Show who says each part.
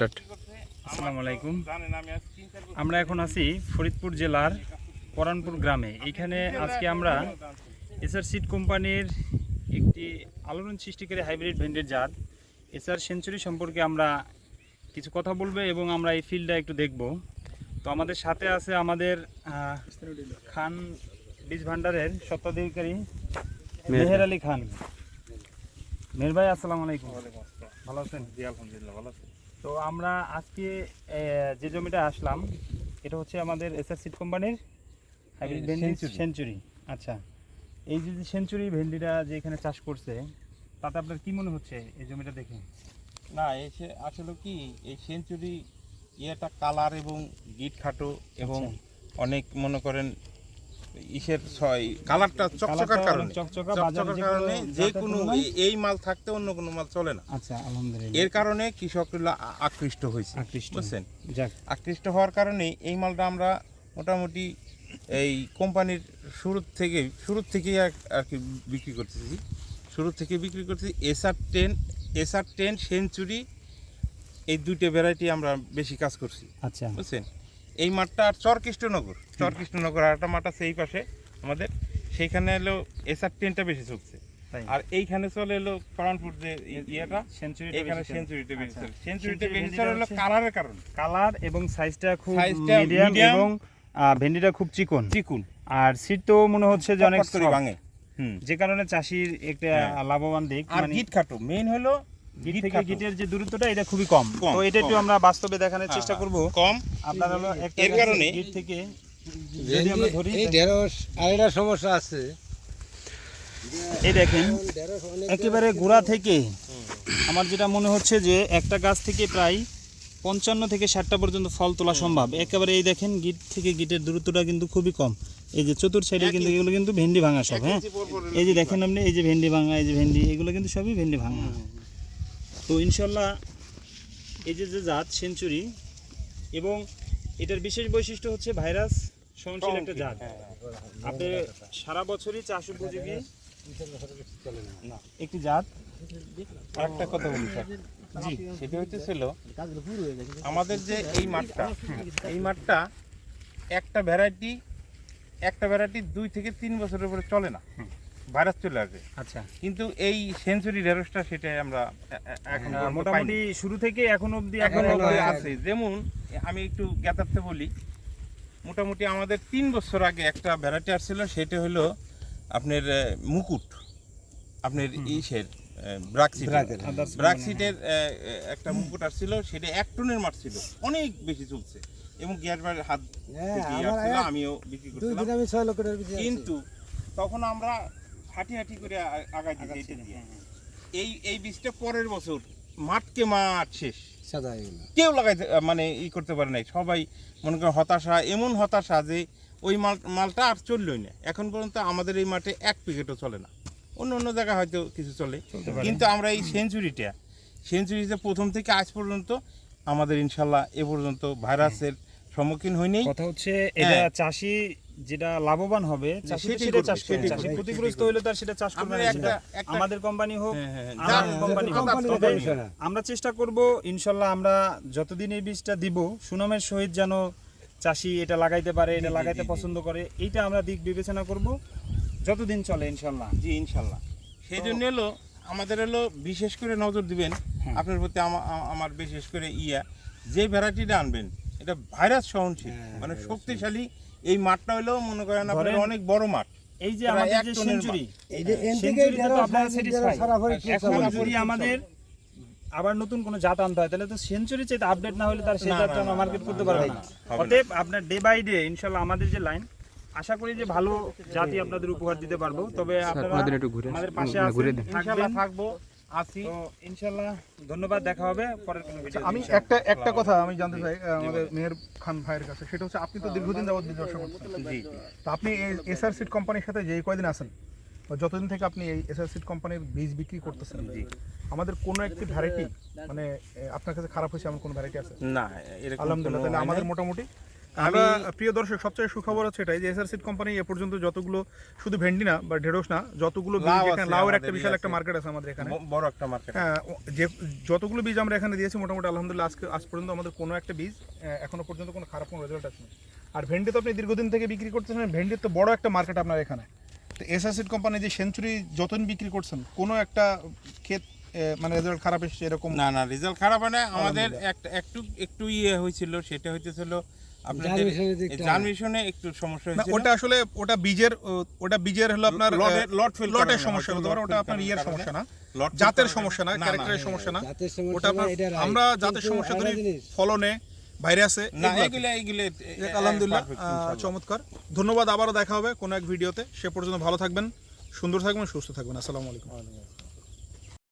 Speaker 1: Start.
Speaker 2: আসসালামু আলাইকুম আমরা এখন আছি ফরিদপুর জেলার পরানপুর গ্রামে। এখানে আজকে আমরা এসআর সিড কোম্পানির একটি আলোড়ন সৃষ্টিকারী হাইব্রিড ভেন্ডের জাত। এসআর সেঞ্চুরি সম্পর্কে আমরা কিছু কথা বলব এবং আমরা এই ফিল্ডটা একটু দেখব। তো আমাদের সাথে আছে আমাদের খান বীজ ভান্ডারের স্বত্বাধিকারী মেহের আলী খান। মেহের ভাই আসসালামু। আলাইকুম ভালো আছেন?
Speaker 3: জি আলহামদুলিল্লাহ ভালো আছি।
Speaker 2: তো আমরা আজকে যে জমিটা আসলাম এটা হচ্ছে আমাদের এসআর সিড কোম্পানির হাইব্রিড ভেন্ডি সেঞ্চুরি। আচ্ছা এই যে সেঞ্চুরি ভেন্ডিটা যে এখানে চাষ করছে তাতে আপনার কি মনে হচ্ছে এই জমিটা দেখে?
Speaker 3: না এসে আসলে কি এই সেঞ্চুরি ইয়েটা কালার এবং গিট খাটো এবং
Speaker 2: আচ্ছা।
Speaker 3: অনেক মনে করেন ইসের কালারটা চকচকার কারণে। চকচকার কারণে যে কোনো এই- মাল থাকতে অন্য কোনো মাল চলে না।
Speaker 2: আচ্ছা আলহামদুলিল্লাহ।
Speaker 3: এর কারণে কৃষকরা আকৃষ্ট হয়েছে।
Speaker 2: আকৃষ্ট।
Speaker 3: বুঝছেন? আকৃষ্ট হওয়ার কারণে এই মালটা আমরা মোটামুটি এই কোম্পানির শুরু থেকে শুরু থেকেই আর- কি বিক্রি করতেছি। শুরু থেকে বিক্রি করতেছি। SR ten SR ten century এই দুইটা ভ্যারাইটি আমরা বেশি কাজ করছি।
Speaker 2: আচ্ছা।
Speaker 3: বুঝছেন? এই মাঠটা আর চরকৃষ্ণনগর। চরকৃষ্ণনগর আর একটা মাঠ আছে এই পাশে আমাদের। সেইখানে এলো এসআর টেনটা বেশি চলছে। আর এইখানে চলে এলো পরানপুর যে ইয়েটা
Speaker 2: সেঞ্চুরি
Speaker 3: এখানে সেঞ্চুরিটা বেশি। চলে
Speaker 2: Century
Speaker 3: বেশি চলে হলো কালারের কারণ।
Speaker 2: কালার এবং সাইজটা খুব মিডিয়াম এবং ভেন্ডিটা খুব চিকন।
Speaker 3: চিকুন।
Speaker 2: আর সিট তো মনে হচ্ছে যে অনেক
Speaker 3: ভাঙে।
Speaker 2: যে কারণে চাষির একটা
Speaker 3: হ্যাঁ।
Speaker 2: লাভবান দিক
Speaker 3: আর
Speaker 2: মানে
Speaker 3: গিট খাটো। মেইন হলো
Speaker 2: গিট থেকে গিটের যে দূরত্বটা এটা খুবই কম। তো এটা একটু আমরা বাস্তবে দেখানোর
Speaker 3: হ্যাঁ,
Speaker 2: চেষ্টা করব।
Speaker 3: কম।
Speaker 2: আপনার হলো
Speaker 3: এর কারণে-
Speaker 2: গিট থেকে যদি আমরা ধরি
Speaker 4: এই ঢেঁড়স আর সমস্যা আছে।
Speaker 2: এই দেখেন একেবারে গোড়া থেকে আমার যেটা মনে হচ্ছে যে একটা গাছ থেকে প্রায় পঞ্চান্ন থেকে ষাটটা পর্যন্ত ফল তোলা সম্ভব। একেবারে এই দেখেন গিট থেকে গিটের দূরত্বটা কিন্তু খুবই কম। এই যে চতুর সাইডে কিন্তু এগুলো কিন্তু ভেন্ডি ভাঙা সব হ্যাঁ? এই যে দেখেন আপনি এই যে ভেন্ডি ভাঙা এই যে ভেন্ডি এগুলো কিন্তু সবই ভেন্ডি ভাঙা। তো ইনশাল্লাহ এই যে যে জাত সেঞ্চুরি এবং এটার বিশেষ বৈশিষ্ট্য হচ্ছে ভাইরাস সহনশীল একটা জাত। আপনি সারা বছরই চাষ উপযোগী? একটি জাত
Speaker 3: আরেকটা কথা বলি স্যার। জি সেটা হইতেছিল আমাদের যে এই মাঠটা এই মাঠটা একটা ভ্যারাইটি একটা ভ্যারাইটি দুই থেকে তিন বছরের উপরে চলে না। ভাইরাস চলে আসে।
Speaker 2: আচ্ছা।
Speaker 3: কিন্তু এই সেঞ্চুরি ঢেঁড়সটা সেটাই আমরা এখন
Speaker 2: মোটামুটি শুরু থেকে এখন অবধি
Speaker 3: এখন
Speaker 4: হ্যাঁ।
Speaker 3: আছে। যেমন আমি একটু জ্ঞাতার্থে বলি মোটামুটি আমাদের তিন বছর আগে একটা ভ্যারাইটি আসছিল সেটা হলো আপনার মুকুট। আপনার ইসের ব্রাকসিটের
Speaker 2: Others
Speaker 3: একটা মুকুট আসছিল সেটা এক টনের মাঠ ছিল। অনেক বেশি চলছে। এবং গিয়ার বাড়ির হাত
Speaker 4: হ্যাঁ,
Speaker 3: আমিও বিক্রি করছিলাম। কিন্তু তখন আমরা হাঁটি হাঁটি করে আ- আগাই দিই এটা দিয়ে। এই এই বীজটা পরের বছর মাঠকে মাঠ শেষ।
Speaker 4: হয়ে।
Speaker 3: কেউ লাগাইতে মানে ই করতে পারে নাই। সবাই মনে করেন হতাশা এমন হতাশা যে ওই মাল মালটা আর চললই না। এখন পর্যন্ত আমাদের এই মাঠে এক প্যাকেটও চলে না। অন্য অন্য জায়গায় হয়তো কিছু চলে। কিন্তু আমরা এই সেঞ্চুরিটা সেঞ্চুরিতে প্রথম থেকে আজ পর্যন্ত আমাদের ইনশাল্লাহ এ পর্যন্ত ভাইরাসের সম্মুখীন হয়নি
Speaker 2: কথা হচ্ছে এটা
Speaker 3: হ্যাঁ।
Speaker 2: চাষি যেটা লাভবান হবে সেটা চাষ করবে চাষি ক্ষতিগ্রস্ত হলে তার সেটা চাষ করবে না। আমাদের কোম্পানি হোক
Speaker 3: হ্যাঁ, হ্যাঁ,
Speaker 2: কোম্পানি হোক। আমরা চেষ্টা করব ইনশাল্লাহ আমরা যতদিন এই বীজটা দিব সুনামের সহিত যেন চাষি এটা লাগাইতে পারে এটা লাগাইতে। পছন্দ করে এইটা আমরা দিক বিবেচনা করব। যতদিন চলে ইনশাল্লাহ।
Speaker 3: জি ইনশাল্লাহ। সেই জন্য এলো আমাদের হলো বিশেষ করে নজর দিবেন
Speaker 2: হ্যাঁ।
Speaker 3: আপনার প্রতি আমার বিশেষ করে ইয়া। যে ভ্যারাইটিটা আনবেন এটা ভাইরাস সহনশীল মানে শক্তিশালী এই মাঠটা হলো মনে করেন আপনার অনেক বড় মাঠ।
Speaker 2: এই যে আমাদের যে সেঞ্চুরি
Speaker 4: এই যে এন
Speaker 2: সেঞ্চুরিতে তো আপনারা
Speaker 4: চলছে।
Speaker 2: এখন যদি আমাদের আবার নতুন কোনো জাত আনতে হয় তাহলে তো সেঞ্চুরি চাইতে আপডেট না হলে তার সেই
Speaker 3: না,
Speaker 2: জাতটা
Speaker 3: না,
Speaker 2: মার্কেট করতে পারবে
Speaker 3: না।
Speaker 2: অতএব আপনার ডে বাই ডে ইনশাল্লাহ আমাদের যে লাইন আশা করি যে ভালো জাতি আপনাদের উপহার দিতে পারব। তবে আপনারা
Speaker 1: আমাদের একটু ঘুরে
Speaker 2: আমাদের পাশে।
Speaker 3: থাকব আছি।
Speaker 2: তো ইনশাল্লাহ ধন্যবাদ দেখা হবে পরের কোনো ভিডিও
Speaker 5: আমি একটা একটা কথা আমি জানতে চাই আমাদের মেহের খান ভাইয়ের কাছে সেটা হচ্ছে আপনি তো দীর্ঘদিন যাবত করছেন।
Speaker 3: জি
Speaker 5: তো আপনি এসআর সিড কোম্পানির সাথে যেই কয়দিন আছেন যতদিন থেকে আপনি এই এসআর সিড কোম্পানির বীজ বিক্রি করতেছেন
Speaker 3: জি।
Speaker 5: আমাদের কোনো একটি ভ্যারাইটি মানে আপনার কাছে খারাপ হয়েছে এমন কোনো ভ্যারাইটি আছে?
Speaker 3: না এরকম
Speaker 5: আলহামদুলিল্লাহ তাহলে আমাদের মোটামুটি আমরা প্রিয় দর্শক সবচেয়ে সুখবর হচ্ছে এটাই যে এসআর সিড কোম্পানি এ পর্যন্ত যতগুলো শুধু ভেন্ডি না বা ঢেঁড়স না যতগুলো বীজ এখানে লাউয়ের একটা বিশাল একটা মার্কেট আছে আমাদের এখানে।
Speaker 3: বড় একটা মার্কেট
Speaker 5: হ্যাঁ যে যতগুলো বীজ আমরা এখানে দিয়েছি মোটামুটি আলহামদুলিল্লাহ আজকে আজ পর্যন্ত আমাদের কোনো একটা বীজ এখনও পর্যন্ত কোনো খারাপ কোনো রেজাল্ট আসেনি। আর ভেন্ডি তো আপনি দীর্ঘদিন থেকে বিক্রি করতেছেন ভেন্ডির তো বড় একটা মার্কেট আপনার এখানে। তো এসআসিড কোম্পানি যে সেঞ্চুরি যতদিন বিক্রি করছেন কোনো একটা ক্ষেত মানে রেজাল্ট খারাপ এসেছে এরকম?
Speaker 3: না না রেজাল্ট খারাপ হয় না। আমাদের একটা একটু একটু ইয়ে হয়েছিল সেটা হইতেছিল আপনাদের একটু সমস্যা
Speaker 5: না
Speaker 3: হয়েছিল।
Speaker 5: ওটা আসলে ওটা বীজের ওটা বীজের হলো আপনার
Speaker 3: লট
Speaker 5: লটের সমস্যা হতে পারে ওটা আপনার ইয়ের সমস্যা না।
Speaker 3: লট
Speaker 5: জাতের সমস্যা না ক্যারেক্টারের সমস্যা না। ওটা আপনার। আমরা জাতের সমস্যা ধরি ফলনে ভাইরাসে
Speaker 3: না এগুলো এগুলো
Speaker 5: আলহামদুলিল্লাহ চমৎকার। ধন্যবাদ আবারও দেখা হবে কোনো এক ভিডিওতে। সে পর্যন্ত ভালো থাকবেন সুন্দর থাকবেন সুস্থ থাকবেন। আসসালামু আলাইকুম।